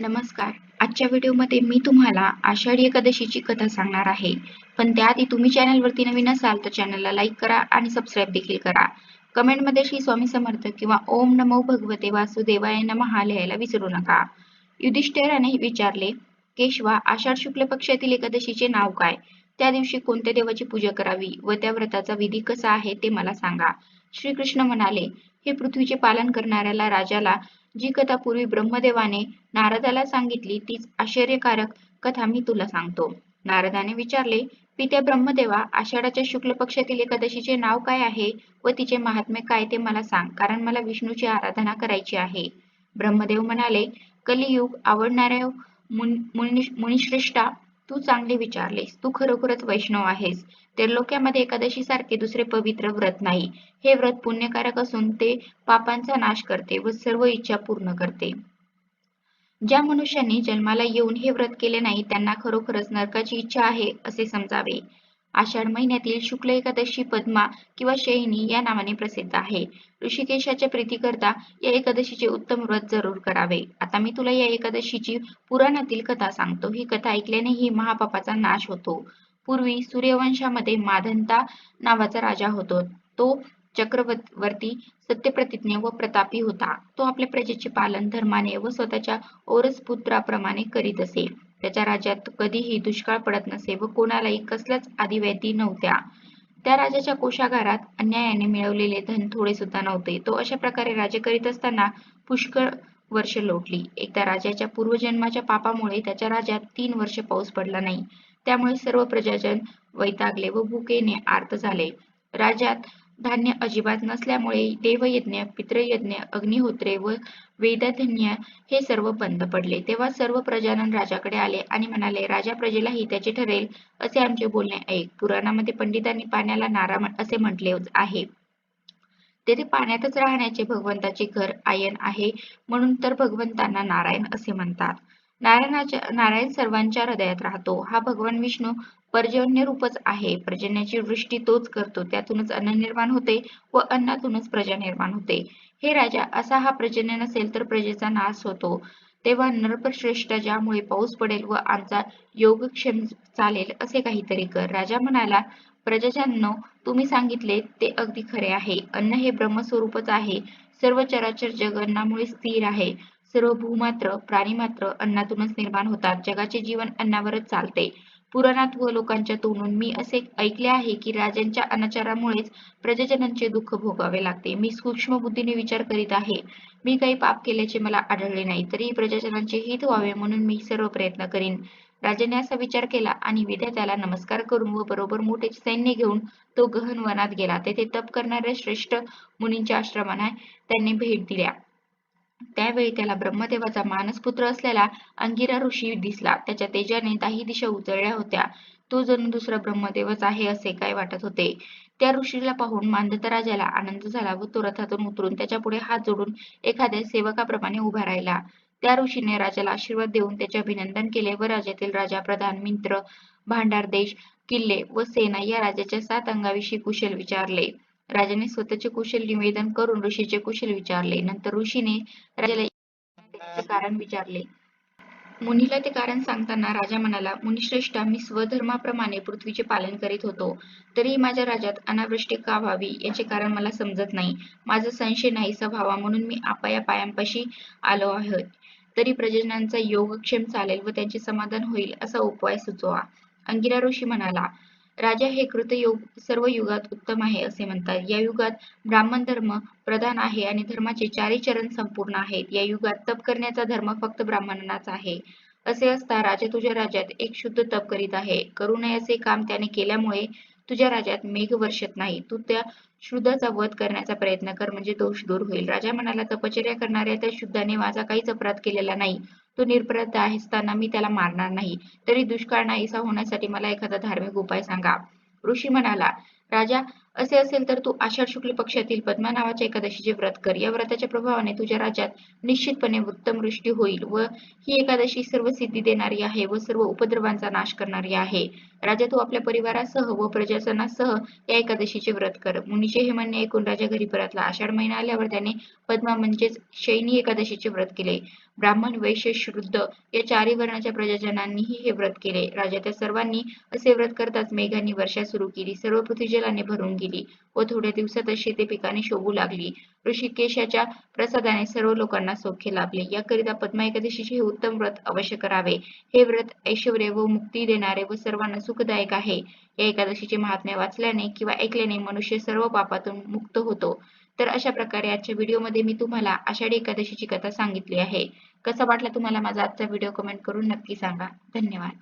नमस्कार. आजच्या व्हिडिओमध्ये मी तुम्हाला आषाढी एकादशीची कथा सांगणार आहे. पण त्याआधी तुम्ही चॅनलवरती नवीन असाल तर चॅनलला लाईक करा आणि सबस्क्राईब देखील करा. कमेंटमध्ये श्री स्वामी समर्थ किंवा ओम नमो भगवते वासुदेवाय नमः लिहायला विसरू नका. युधिष्ठिराने विचारले केशवा आषाढ शुक्ल पक्षातील एकादशीचे नाव काय? त्या दिवशी कोणत्या देवाची पूजा करावी व त्या व्रताचा विधी कसा आहे ते मला सांगा. श्रीकृष्ण म्हणाले हे पृथ्वीचे पालन करणाऱ्याला राजाला जी कथा पूर्वी ब्रह्मदेवाने नारदाला सांगितली तीच आश्चर्यकारक कथा मी तुला सांगतो. नारदाने विचारले पित्या ब्रह्मदेवा आषाढाच्या शुक्ल पक्षातील एकादशीचे नाव काय आहे व तिचे महात्म्य काय ते मला सांग कारण मला विष्णूची आराधना करायची आहे. ब्रह्मदेव म्हणाले कलियुग आवडणाऱ्या मुन- मुनिश्रेष्ठा तू चांगले विचारलेस. तू खरोखरच वैष्णव आहेस. त्रिलोक्यामध्ये एकादशी सारखे दुसरे पवित्र व्रत नाही. हे व्रत पुण्यकारक असून ते पापांचा नाश करते व सर्व इच्छा पूर्ण करते. ज्या मनुष्यांनी जन्माला येऊन हे व्रत केले नाही त्यांना खरोखरच नरकाची इच्छा आहे असे समजावे. आषाढ महिन्यातील शुक्ल एकादशी पद्मा किंवा शयनी या नावाने प्रसिद्ध आहे. ऋषिकेशाच्या प्रीतीकरता या एकादशीचे उत्तम व्रत जरूर करावे. आता मी तुला या एकादशीची पुराणातील कथा सांगतो. ही कथा ऐकल्याने ही महापापाचा नाश होतो. पूर्वी सूर्यवंशामध्ये माधंता नावाचा राजा होतो. तो चक्रवर्ती सत्यप्रतिज्ञ व प्रतापी होता. तो आपल्या प्रजेचे पालन धर्माने व स्वतःच्या ओरस पुत्राप्रमाणे करीत असे. त्याच्या राज्यात कधीही दुष्काळ पडत नसे व कोणालाही कसल्याच आदिव्याधी नव्हत्या. त्या राजाच्या कोशागारात अन्यायाने मिळवलेले धन थोडे सुद्धा नव्हते. तो अशा प्रकारे राज्य करीत असताना पुष्कळ वर्ष लोटली. एकदा राजाच्या पूर्वजन्माच्या पापामुळे त्याच्या राज्यात तीन वर्ष पाऊस पडला नाही. त्यामुळे सर्व प्रजाजन वैतागले व भुकेने आर्त झाले. राज्यात धान्य अजिबात नसल्यामुळे देवयज्ञ पितृयज्ञ अग्निहोत्रे व वेदधन्य हे सर्व बंद पडले. तेव्हा सर्व प्रजानन राजाकडे आले आणि म्हणाले राजा प्रजेलाही त्याचे ठरेल असे आमचे बोलणे ऐक. पुराणामध्ये पंडितांनी पाण्याला नारा असे म्हटले आहे. तेथे पाण्यातच राहण्याचे भगवंताचे घर आयन आहे म्हणून तर भगवंतांना नारायण असे म्हणतात. नारायणाच्या नारायण सर्वांच्या हृदयात राहतो. हा भगवान विष्णू पर्जन्य रूपच आहे. पर्जन्याची वृष्टी तोच करतो. त्यातूनच अन्न निर्माण होते व अन्नातूनच प्रजा निर्माण होते. हे राजा असा हा पर्जन्य नसेल तर प्रजेचा नाश होतो. तेव्हा नरपश्रेष्ठ ज्यामुळे पाऊस पडेल व आमचा योगक्षेम चालेल असे काहीतरी कर. राजा म्हणाला प्रजाजनो तुम्ही सांगितले ते अगदी खरे आहे. अन्न हे ब्रह्मस्वरूपच आहे. सर्व चराचर जग अन्नामुळे स्थिर आहे. सर्व भूमात्र प्राणीमात्र अन्नातूनच निर्माण होतात. जगाचे जीवन अन्नावरच चालते. पुराणात व लोकांच्या तोंडून मी असे ऐकले आहे की राजांच्या अनाचारामुळेच प्रजाजनांचे दुःख भोगावे लागते. मी सूक्ष्म बुद्धीने विचार करीत आहे. मी काही पाप केल्याचे मला आढळले नाही तरी प्रजाजनांचे हित व्हावे म्हणून मी सर्व प्रयत्न करीन. राजाने असा विचार केला आणि विधात्याला नमस्कार करून व बरोबर मोठे सैन्य घेऊन तो गहन वनात गेला. तेथे तप करणाऱ्या श्रेष्ठ मुनींच्या आश्रमाने त्यांनी भेट दिल्या. त्यावेळी त्याला ब्रह्मदेवाचा मानसपुत्र असलेला अंगिरा ऋषी दिसला. त्याच्या तेजाने दाही दिशा उजळल्या होत्या. तो जणू दुसरा ब्रह्मदेवच आहे असे काय वाटत होते? त्या ऋषीला पाहून मांदत राजाला आनंद झाला व तो रथातून उतरून त्याच्या पुढे हात जोडून एखाद्या सेवकाप्रमाणे उभा राहिला. त्या ऋषीने राजाला आशीर्वाद देऊन त्याचे अभिनंदन केले व राज्यातील राजा प्रधान मित्र भांडार देश किल्ले व सेना या राजाच्या सात अंगाविषयी कुशल विचारले. राजाने स्वतःचे कुशल निवेदन करून ऋषीचे कुशल विचारले. नंतर ऋषीने राजाला कारण विचारले. मुनीला ते कारण सांगताना राजा म्हणाला मुनिश्रेष्ठा मी स्वधर्माप्रमाणे पृथ्वीचे पालन करीत होतो. तरी माझ्या राज्यात अनावृष्टी का व्हावी याचे कारण मला समजत नाही. माझा संशय नाहीसा व्हावा म्हणून मी आपाया पायांपाशी आलो आहे. तरी प्रजनांचा योगक्षेम चालेल व त्यांचे समाधान होईल असा उपाय सुचवा. अंगिरा ऋषी म्हणाला राजा हे कृतयोग सर्व युगात उत्तम आहे असे म्हणतात. या युगात ब्राह्मण धर्म प्रधान आहे आणि धर्माचे चारही चरण संपूर्ण आहेत. या युगात तप करण्याचा धर्म फक्त ब्राह्मणांनाच आहे. असे असता राजा तुझ्या राज्यात एक शुद्ध तप करीत आहे. करू नये असे काम त्याने केल्यामुळे तुझ्या राज्यात मेघ वर्षत नाही. तू त्या शुद्धाचा वध करण्याचा प्रयत्न कर म्हणजे दोष दूर होईल. राजा म्हणाला तपश्चर्या करणाऱ्या त्या शुद्धाने माझा काहीच अपराध केलेला नाही. तो निरपराध असताना मी त्याला मारणार नाही. तरी दुष्काळ नाहीसा होण्यासाठी मला एखादा धार्मिक उपाय सांगा. ऋषी म्हणाला राजा असे असेल तर तू आषाढ शुक्ल पक्षातील पद्मा नावाच्या एकादशीचे व्रत कर. या व्रताच्या प्रभावाने तुझ्या राज्यात निश्चितपणे उत्तम वृष्टी होईल व ही एकादशी सर्व सिद्धी देणारी आहे व सर्व उपद्रवांचा नाश करणारी आहे. राजा तू आपल्या परिवारासह व प्रजासनासह या एकादशीचे व्रत कर. मुनीचे हे म्हणणे ऐकून राजा घरी परतला. आषाढ महिना आल्यावर त्याने पद्मा म्हणजेच शयनी एकादशीचे व्रत केले. ब्राह्मण वैश्य शुद्ध या चारही वर्णाच्या प्रजाजनांनीही हे व्रत केले. राजाच्या सर्वांनी असे व्रत करताच मेघांनी वर्षा सुरू केली. सर्व पृथ्वी जलाने भरून गेली व थोड्या दिवसातच शेती पिकाने शोभू लागली. ऋषिकेशाच्या प्रसादाने सर्व लोकांना सौख्य लाभले. याकरिता पद्मा एकादशीचे हे उत्तम व्रत अवश्य करावे. हे व्रत ऐश्वर्य व मुक्ती देणारे व सर्वांना सुखदायक आहे. या एकादशीचे महात्म्य वाचल्याने किंवा ऐकल्याने मनुष्य सर्व पापातून मुक्त होतो. तर अशा प्रकारे आजच्या व्हिडिओमध्ये मी तुम्हाला आषाढी एकादशीची कथा सांगितली आहे. कसा वाटला तुम्हाला माझा आजचा व्हिडिओ कमेंट करून नक्की सांगा. धन्यवाद.